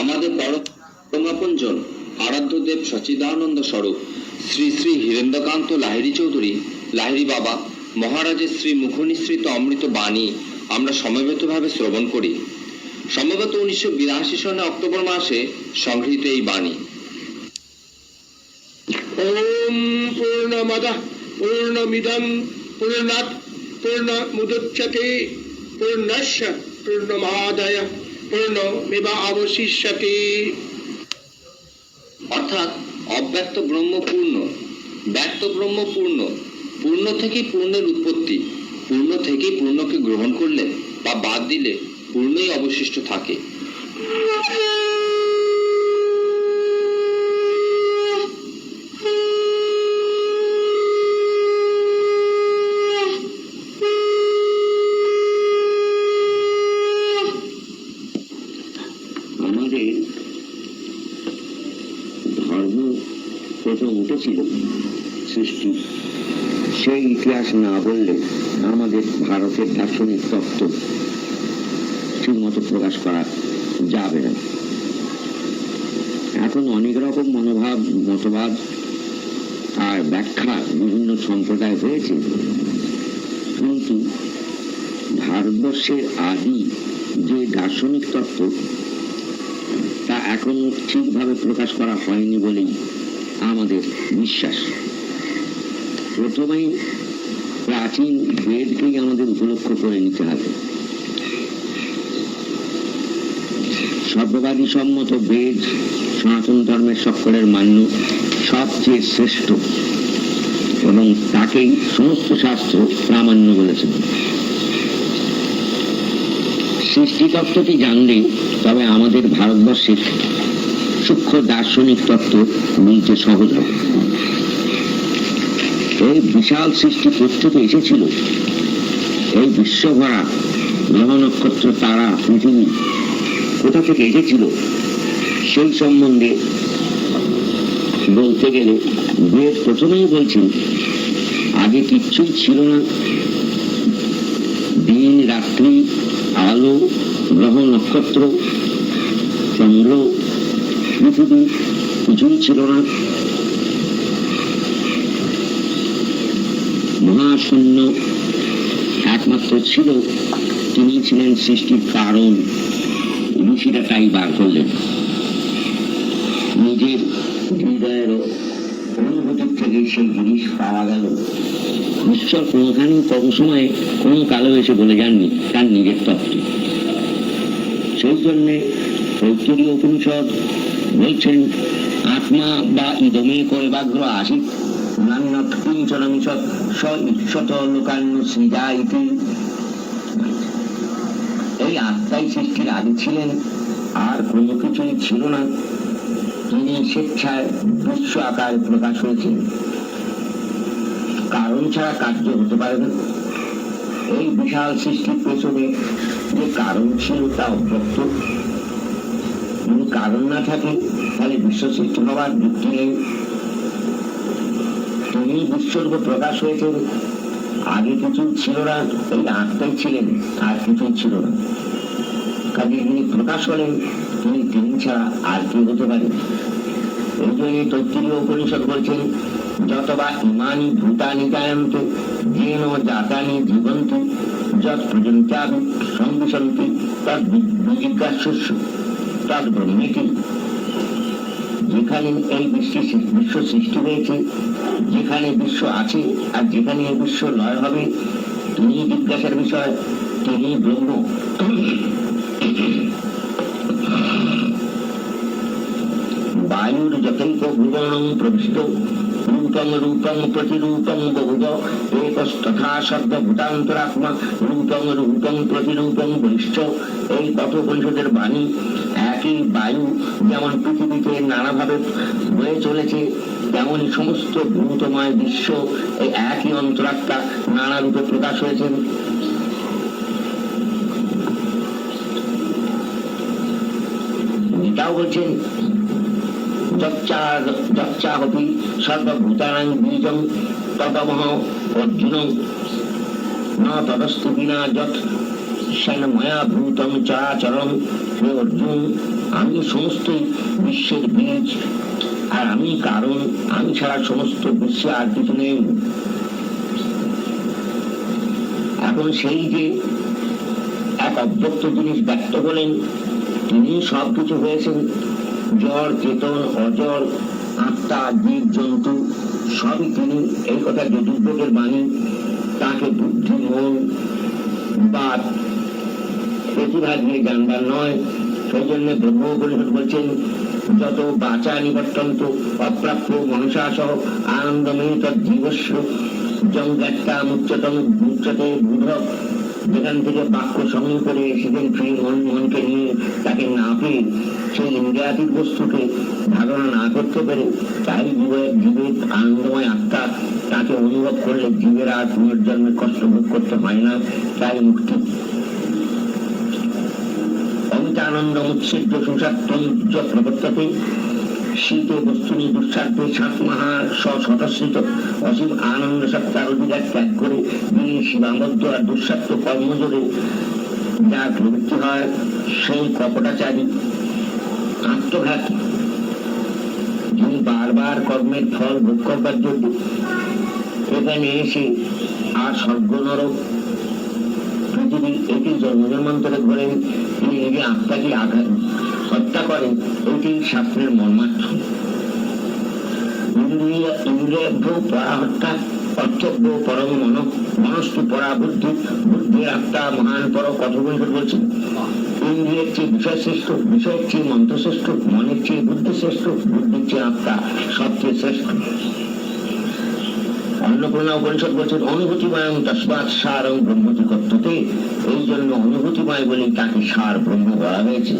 আমাদের পারকুঞ্জ আরাধ্য দেব সচিদানন্দ স্বরূপ, শ্রী শ্রী হীরেন্দ্রকান্ত লাহিড়ী চৌধুরী, লাহিড়ী বাবা, মহারাজের শ্রী মুখনিশ্রিত অমৃত বাণী আমরা সমবেতভাবে শ্রবণ করি। সম্ভবত উনিশশো বিরাশি সনে অক্টোবর মাসে সংগৃহীত এই বাণী। ওম পূর্ণমাদা পূর্ণমিদম পূর্ণাৎ পূর্ণমুদচ্যতে পূর্ণস্য পূর্ণমাদায়। পূর্ণমিবাবশিষ্যতি অর্থাৎ অব্যক্ত ব্রহ্ম পূর্ণ, ব্যক্ত ব্রহ্মপূর্ণ পূর্ণ পূর্ণ থেকে পূর্ণের উৎপত্তি, পূর্ণ থেকে পূর্ণকে গ্রহণ করলে বা বাদ দিলে পূর্ণই অবশিষ্ট থাকে। উঠেছিল সৃষ্টি, সেই ইতিহাস না বললে আমাদের ভারতের দার্শনিক তত্ত্ব ঠিকমতো প্রকাশ করা যাবে না। এখন অনেক রকম মনোভাব, মতবাদ আর ব্যাখ্যা বিভিন্ন সম্প্রদায় হয়েছে। কিন্তু ভারতবর্ষের আদি যে দার্শনিক তত্ত্ব, তা এখনও ঠিকভাবে প্রকাশ করা হয়নি বলেই আমাদের বিশ্বাস প্রথমেই প্রাচীন বেদকেই আমাদের উপলক্ষ করে নিতে হবে। সর্ববাদী সম্মত বেদ সনাতন ধর্মের সকলের মান্য, সবচেয়ে শ্রেষ্ঠ। এবং তাকেই সমস্ত শাস্ত্র প্রামাণ্য বলেছেন। সৃষ্টিতত্ত্বটি জানলে তবে আমাদের ভারতবর্ষের সূক্ষ্ম দার্শনিক তত্ত্ব বুঝতে সহজ হবে। এই বিশাল সৃষ্টি থেকে এসেছিল। এই বিশ্বভরা গ্রহ নক্ষত্র তারা, পৃথিবী কোথা থেকে এসেছিল, সেই সম্বন্ধে বলতে গেলে বেদ প্রথমেই বলছেন, আগে কিচ্ছুই ছিল না। দিন, রাত্রি, আলো, গ্রহ, নক্ষত্র, চন্দ্র পৃথিবী কিছুই ছিল না। মহাশূন্য একমাত্র ছিল, তিনি ছিলেন সৃষ্টির কারণ। ঋষিরা তাই বার করলেন। নিজের হৃদয়ের অনুভূতির থেকে সেই জিনিস পাওয়া গেল। ঈশ্বর কোনোখানেই কম সময়ে কোনো কালো এসে বলে যাননি, তার নিজের তত্ত্ব। সেই জন্যে ঐশ্বরীয় উপনিষদ বলছেন, আত্মা বা ইদমে কৈবাগ্র আসিত নান্যত কিঞ্চনমিষৎ স ঈশ্বত লোকান্য সৃজা ইতি। এই আত্মাই সৃষ্টির আদি ছিলেন, আর কোনো কিছুই ছিল না। তিনি স্বেচ্ছায় বিশ্ব আকারে প্রকাশ হয়েছেন। কারণ ছাড়া কার্য হতে পারে না। এই বিশাল সৃষ্টির পেছনে যে কারণ ছিল তা অব্যক্ত যদি কারণ না থাকে, তাহলে বিশ্ব সৃষ্টি হওয়ার যুক্তি নেই। তিনি বিশ্বর্গ প্রকাশ হয়েছেন। আগে কিছু ছিল না, এই আত্মাই ছিলেন, আর কিছুই ছিল না। কাজে যিনি প্রকাশ হলেন, তিনি তিনি ছাড়া আর কি হতে পারে। এই জন্য তৈত্তীয় উপনিষদ বলছেন, যতবা ইমানি ভূতানি জায়ন্তে যেন জাতানি জীবন্তি যত পর্যন্তাবি সংবিশন্তি তদ বিজিজ্ঞাস্য তদ ব্রহ্মেতি যেখানে এই বিশ্ব বিশ্ব সৃষ্টি হয়েছে, যেখানে বিশ্ব আছে আর যেখানে এই বিশ্ব নয় হবে, তিনি জিজ্ঞাসার বিষয়, তিনি ব্রহ্ম। বায়ুর যথৈক ভুবনং প্রবিষ্ট। রূপং রূপং প্রতিরূপং বহুধ একস্তথা সর্বভূতান্তরাত্মা রূপং রূপং প্রতিরূপং বৈশ্চ এই পথোপনিষদের বাণী একই বায়ু যেমন পৃথিবীতে নানাভাবে বয়ে চলেছে তেমনই সমস্ত ভূতময় বিশ্ব এই একই অন্তরাত্মা নানা রূপে প্রকাশ হয়েছেন গীতাও বলছেন অর্জুন ন তদস্তু বিনা মায়া ভূতম হে অর্জুন আমি সমস্ত বিশ্বের বীজ আর আমি কারণ আমি ছাড়া সমস্ত বিশ্বে আর কিছু নেই এখন সেই যে এক অব্যক্ত জিনিস ব্যক্ত হলেন তিনি সব কিছু হয়েছেন জড় চেতন অজর আত্মা, জীব, জন্তু, সবই তিনি। এই কথা যদুর্ভোগের বাণী, তাকে বুদ্ধি, মন বা প্রতিভা দিয়ে জানবার নয়। সেই জন্য ব্রহ্ম পরিষদ বলছেন, যত বাচা নিবর্তন্ত, অপ্রাপ্য মনসা সহ আনন্দময়ী তজ্জীবস্য জঙ্গাত্তা মুচ্চতম মুচ্চতে বুধক যেখান থেকে বাক্য সংগ্রহ করে সেখান ফিরে মন মনকে নিয়ে তাকে না পেয়ে সেই ইন্দ্রিয়াতীত বস্তুকে ধারণা না করতে পেরে তাই জীবের জীবের আনন্দময় আত্মা তাকে অনুভব করলে জীবের আর পুনর্জন্মের কষ্ট ভোগ করতে হয় না, তাই মুক্তি। অমিতানন্দ উচ্ছেদ্য সুষাত্মজ প্রবর্ততে শীতে বস্তুনি দুঃসাধ্যে সাত মহা স্বতঃসৃত অসীম আনন্দ সত্তার অধিকার ত্যাগ করে যিনি শিবাবদ্ধ আর দুঃসাধ্য কর্মযোগে যার প্রবৃত্তি হয় সেই কপটাচারী। আত্মঘাতী। যিনি বারবার কর্মের ফল ভোগ করবার জন্য এখানে এসে আর স্বর্গ নরক পৃথিবী এটি জন্মজন্মান্তরে ঘোরেন, তিনি নিজে আত্মাকে আঘাত হত্যা করেন এটি শাস্ত্রের মর্মার্থ। ইন্দ্রিয় ইন্দ্রিয়ভ্য পরা হত্যা অর্থব্য পরম মন পরা বুদ্ধি আত্মা, মহান, পর বলছেন ইন্দ্রিয়ের চেয়ে বিষয়ের চেয়ে মনের চেয়ে বুদ্ধি শ্রেষ্ঠ বুদ্ধির চেয়ে আত্মা সবচেয়ে শ্রেষ্ঠ। অন্নপূর্ণা উপনিষদ বলছেন অনুভূতিময় তসমাৎ সারং ব্রহ্মতি কর্ততে। এই জন্য অনুভূতিময় বলে তাকে সার ব্রহ্ম বলা হয়েছে।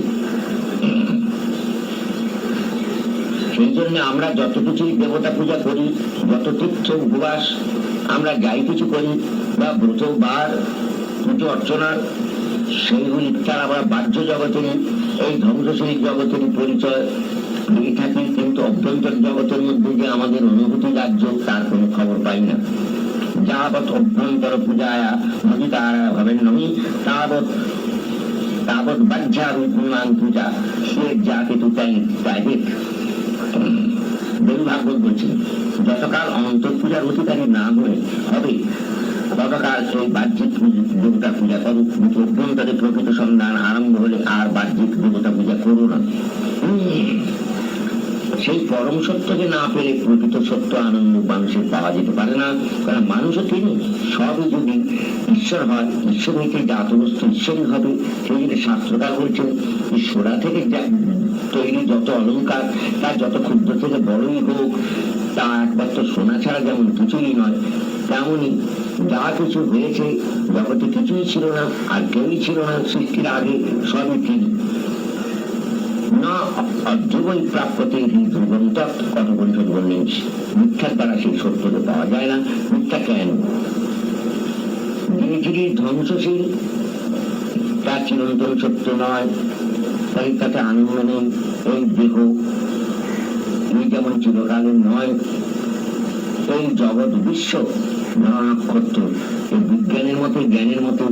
সেই জন্য আমরা যত কিছুই দেবতা পূজা করি যত তীর্থ উপবাস আমরা যাই কিছু করি বা ব্রত, বার, পুজো, অর্চনা সেইগুলি তার আবার বাহ্য জগতের, এই ধ্বংসশীল জগতের পরিচয় দিয়ে থাকি, কিন্তু অভ্যন্তর জগতের মধ্যে যে আমাদের অনুভূতি রাজ্য, তার কোনো খবর পাই না। যাবৎ অভ্যন্তর পূজায়া ভবিতারা ভবেন নমি, তাবৎ তাবৎ বাহ্যা রূপমান পূজা, সে যাকে তু তাই প্রাইভেট ভাগবত বলছেন যতকাল অন্তর পূজার অধিকারী না হয়ে হবে, ততকাল সেই বাহ্যিক দেবতা পূজা করুক কিন্তু অভ্যন্তরে প্রকৃত সন্ধান আরম্ভ হলে আর বাহ্যিক দেবতা পূজা করো না। সেই পরম সত্যকে না পেলে প্রকৃত সত্য আনন্দ মানুষের পাওয়া যেতে পারে না। কারণ মানুষও তিনি সবই যদি ঈশ্বর হয়, ঈশ্বর হইতে জাত বস্তু ঈশ্বরই হবে। সেই জন্য শাস্ত্রকার বলছেন, ঈশ্বরা থেকে তৈরি যত অলঙ্কার তার যত ক্ষুদ্র থেকে বড়ই হোক, তা একমাত্র সোনা ছাড়া যেমন কিছুই নয় তেমনই যা কিছু হয়েছে, জগতে কিছুই ছিল না, আর কেউই ছিল না সৃষ্টির আগে, সবই তিনি। না অর্ধবই প্রাপ্যতে হি ধ্রুবন্ত কত পরিষদ বললেন মিথ্যার দ্বারা সেই সত্যকে পাওয়া যায় না, মিথ্যা কেন? যিনি ধ্বংসশীল, তার চিরন্তন সত্য নয় তাই তাতে আনন্দ নেই এই দেহ। এই যেমন চিরকালের নয় এই জগৎ বিশ্ব, নানা নক্ষত্র এই বিজ্ঞানের মতো, জ্ঞানের মতো,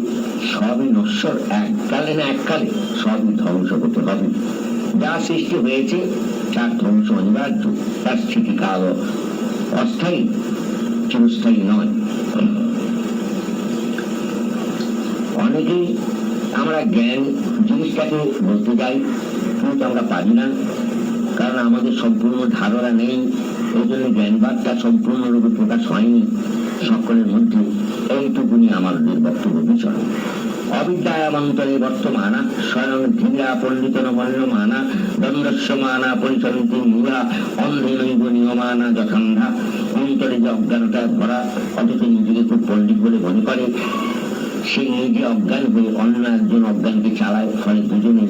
সবই নশ্বর, এককালে না এককালে সবই ধ্বংস হতে হবে। সৃষ্টি হয়েছে, তার ধ্বংস অনিবার্য তার স্থিতিকাল অস্থায়ী, চিরস্থায়ী নয়। অনেকেই আমরা জ্ঞান জিনিসটাকে বলতে চাই কিন্তু আমরা পারি না, কারণ আমাদের সম্পূর্ণ ধারণা নেই, এই জন্য জ্ঞানবাদটা সম্পূর্ণরূপে প্রকাশ হয়নি, সকলের মধ্যে। এইটুকুনি আমাদের বক্তব্য বিষয় অবিদ্যামন্তরে বর্তমানা, স্বয়ং ধীরা পণ্ডিত মানা দ্বন্দ্বস্য মানা পরিচন্তি মূলা অন্ধেনৈব নিয়মানা যথান্ধা, অন্তরে যে অজ্ঞানতায় ভরা, অথচ নিজেকে খুব পণ্ডিত বলে মনে করে, সে নিজে অজ্ঞান হয়ে অন্য একজন অজ্ঞানকে চালায়, ফলে দুজনে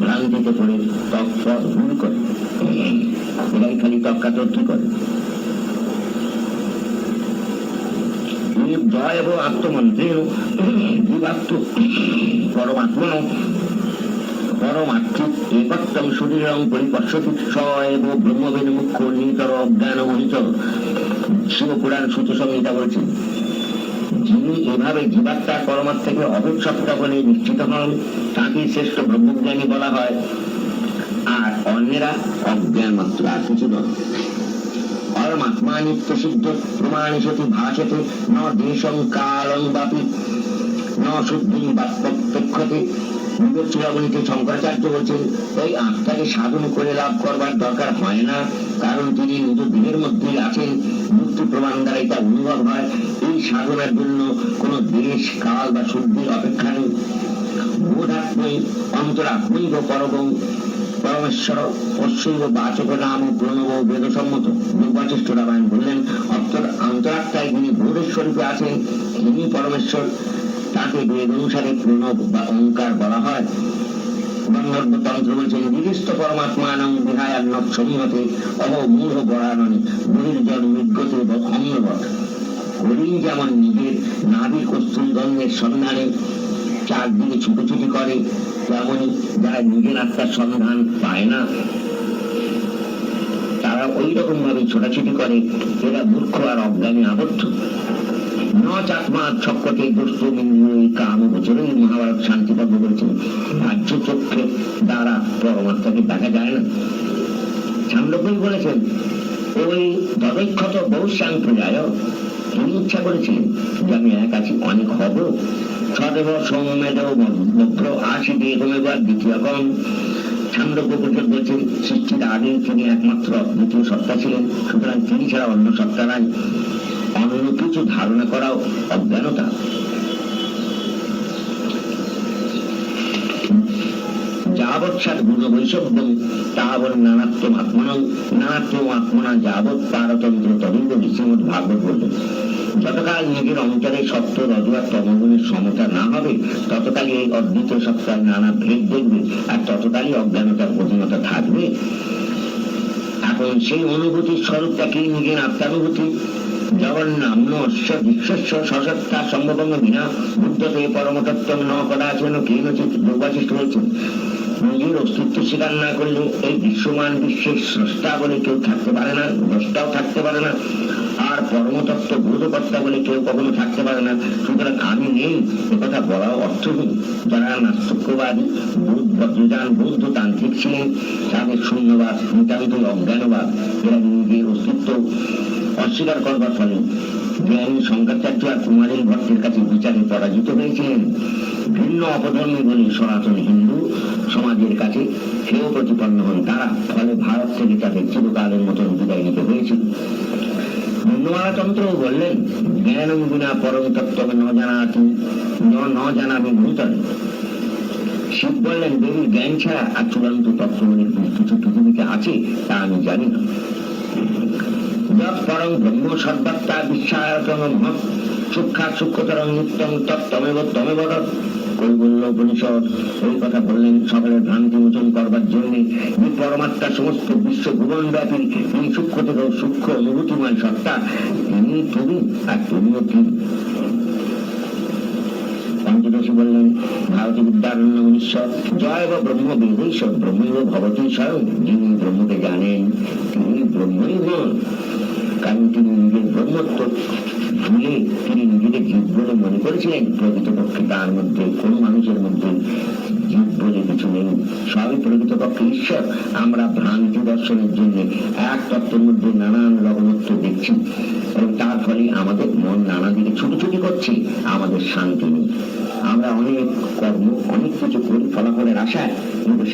ভ্রান্তিতে পড়ে, তৎপর ভুল করে। এরাই খালি তর্কাতর্কি করে। জয় এবং আত্মমন্ত্রের জীবাত্ম পরমাত্মন পরমাত্মিক একত্তম শরীরং পরিপর্শতি স এব ব্রহ্মবেদ মুখ্য নিতর অজ্ঞান মহিত শিবপুরাণ সূত্র সংহিতা বলছেন যিনি এভাবে জীবাত্মার পরমাত্মাকে অবিচ্ছত্তা বলে নিশ্চিত হন, তাকে শ্রেষ্ঠ ব্রহ্মজ্ঞানী বলা হয়। আর অন্যেরা অজ্ঞান মাত্র আর কিছু নয়। পরমাত্মা নিত্য সিদ্ধ সতি ভাষতে ন দেশং কালং বাপি। ন শুদ্ধি বা প্রত্যক্ষতে বিবেক চূড়ামণিতে শঙ্করাচার্য বলছেন, এই আত্মাকে সাধন করে লাভ করবার দরকার হয় না, কারণ তিনি নিজ দেহের মধ্যেই আছেন। মুক্তি প্রমাণ দ্বারা এটা অনুভব হয়। এই সাধনার জন্য কোনো দেশ কাল বা শুদ্ধির অপেক্ষা নেই। বোধাত্মই অন্তরাত্মই পরবং পরমেশ্বর অশ্বৈব বাচক নাম প্রণব বেদসম্মত দুর্বাচিষ্ট রামায়ণ বললেন, অন্তর অন্তরাত্মায় যিনি বোধেশ্বরূপে আছেন, তিনি পরমেশ্বর। তাকে বেদ অনুসারে প্রণব বা অহংকার বলা হয়। যেমন নিজের নাভি কস্তুলগন্ধের সন্ধানে চারদিকে ছুটোছুটি করে, তেমনই যারা নিজের আত্মার সন্ধান পায় না, তারা ওই রকম ভাবে ছোটাছুটি করে, এরা মূর্খ আর অজ্ঞানী আবদ্ধ। মহাভারত শান্তিপর্ব বলেছেন বাহ্য চক্ষে দ্বারা পরমাত্মাকে দেখা যায় না। ছান্দব্যই বলেছেন, ওই তদৈক্ষত বহু প্রজায় তিনি ইচ্ছা করেছিলেন। যে আমি এক আছি অনেক হব। সদেব দিয়ে কমে বা দ্বিতীয় কম ছান্দব্য পরিষদ বলছেন সৃষ্টির আগে তিনি একমাত্র দ্বিতীয় সত্তা ছিলেন। সুতরাং তিনি ছাড়া অন্য সত্তা নাই। অন্য কিছু ধারণা করাও অজ্ঞানতা। যাবৎ সাত গুণ বৈষম্য নানাত্ম আত্মনং নানাত্ম আত্মনা যাবৎ পারতন্ত্র তদন্ত শ্রীমদ ভাগবত বললেন। যতকাল নিজের অন্তরে সত্য, রজ তমগুণের সমতা না হবে, ততকালই এই অদ্ভুত সত্তার নানা ভেদ দেখবে, আর ততকালই অজ্ঞানতার অধীনতা থাকবে। এখন সেই অনুভূতির স্বরূপটা কি নিজের আত্মানুভূতি। জগন্নাম্ন অশ্ব বিশ্বস্ব সসত্তা সম্ভবঙ্গ বিনা, বুদ্ধতে পরমতত্ত্ব ন করা আছেন কেন দুর্বাচিষ্ট হয়েছেন নিজের অস্তিত্ব স্বীকার না করলে এই বিশ্বমান বিশ্বের স্রষ্টা বলে কেউ থাকতে পারে না দ্রষ্টাও থাকতে পারে না, আর পরমতত্ত্ব বোধকর্তা বলে কেউ কখনো থাকতে পারে না। সুতরাং আমি নেই কথা বলাও অর্থহীন যারা নাস্তিক্যবাদী বুধ বজ্রযান বৌদ্ধ তান্ত্রিক ছিলেন, তাদের শূন্যবাদ, নিতান্ত অজ্ঞানবাদ, এরা নিজের অস্তিত্ব অস্বীকার করবার ফলে জ্ঞানী শঙ্করাচার্য আর কুমারী ভট্টের কাছে বিচারে পরাজিত হয়েছিলেন। ভিন্ন অপধর্মী বলে সনাতন হিন্দু সমাজের কাছে সেও প্রতিপন্ন হন তারা। ফলে ভারত থেকে তাদের চিরকালের মতন বিদায় নিতে হয়েছিল তন্ত্র বললেন জ্ঞান বিনা পরম তত্ত্ব ন জানাতি, ন জানাবি ভূতন। শিব বললেন দেবীর জ্ঞান ছাড়া আর চূড়ান্ত তত্ত্বগুলির কিছু পৃথিবীতে আছে তা আমি জানি না। যৎ পরং ব্রহ্ম সর্বাত্মা বিশ্বায়তম মহৎ সূক্ষা সূক্ষ্মতরং নিত্যম তত্তমেব তমেব কৈবল্য উপনিষদ ওই কথা বললেন সকলের ভ্রান্তি মোচন করবার জন্য। যে পরমাত্মা সমস্ত বিশ্ব ভুবন ব্যাপী সূক্ষ্ম থেকে সূক্ষ্ম অনুভূতিময় সত্তা। তিনি তুমি আর বললেন, ভারতী বিদ্যারণ্য ঈশ্বর জয় বা ব্রহ্ম বেদেশ্বর ব্রহ্মৈব ভবতী স্বয়ং তিনি ব্রহ্মই হন। কারণ তিনি নিজের ব্রহ্মত্ব ভুলে তিনি নিজেকে জীব বলে মনে করেছিলেন প্রকৃতপক্ষে তার মধ্যে কোন মানুষের মধ্যে জীব বলে কিছু নেই সবই প্রকৃতপক্ষে ঈশ্বর আমরা ভ্রান্তি দর্শনের জন্য এক তত্ত্বের মধ্যে নানান লবণত্ব দেখছি এবং তার ফলে আমাদের মন নানা দিকে ছুটোছুটি করছে আমাদের শান্তি নেই আমরা অনেক কর্ম, অনেক কিছু করি, ফলাফলের আশায়। কিন্তু